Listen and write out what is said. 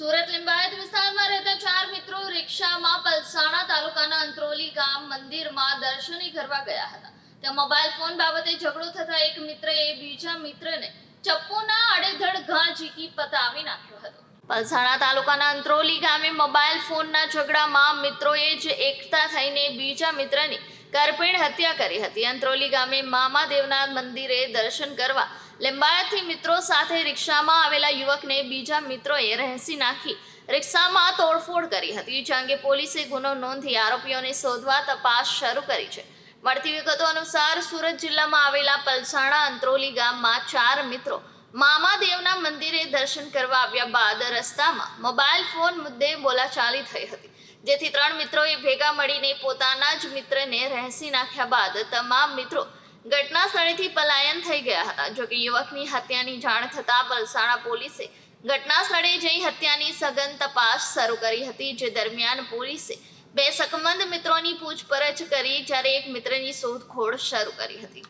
સુરત લિંબાયત વિસ્તારમાં રહેતા ચાર મિત્રો રિક્ષામાં પલસાણા તાલુકાના અંત્રોલી ગામ મંદિરમાં દર્શને કરવા ગયા હતા. ત્યાં મોબાઈલ ફોન બાબતે ઝઘડો થતા એક મિત્રએ બીજા મિત્રને ચપ્પુના આડેધડ ઘા ઝીકી પતાવી નાખ્યો હતો. પલસાણા તાલુકાના અંત્રોલી ગામે મોબાઈલ ફોનના ઝઘડામાં મિત્રોએ જ એકતા થઈને બીજા મિત્રની કરપીણ હત્યા કરી હતી. અંત્રોલી ગામે મામાદેવના મંદિરે દર્શન કરવા લીંબાયતથી મિત્રો સાથે રિક્ષામાં આવેલા યુવકને બીજા મિત્રોએ રહેસી નાખી રિક્ષામાં તોડફોડ કરી હતી. જે અંગે પોલીસે ગુનો નોંધી આરોપીઓને શોધવા તપાસ શરૂ કરી છે. મળતી વિગતો અનુસાર સુરત જિલ્લામાં આવેલા પલસાણા અંત્રોલી ગામમાં ચાર મિત્રો મામાદેવના મંદિરે દર્શન કરવા આવ્યા બાદ રસ્તામાં મોબાઈલ ફોન મુદ્દે બોલાચાલી થઈ હતી. જેથી ત્રણ મિત્રોએ ભેગા મળીને પોતાના જ મિત્રને રહેસી નાખ્યા બાદ તમામ મિત્રો ઘટના સ્થળેથી પલાયન થઈ ગયા હતા. જોકે યુવકની હત્યાની જાણ થતાં વલસાણા પોલીસે ઘટના સ્થળે જઈ હત્યાની સઘન તપાસ શરૂ કરી હતી, જે દરમિયાન પોલીસે બે સકમંદ મિત્રોની પૂછપરછ કરી, જ્યારે એક મિત્રની શોધખોળ શરૂ કરી હતી.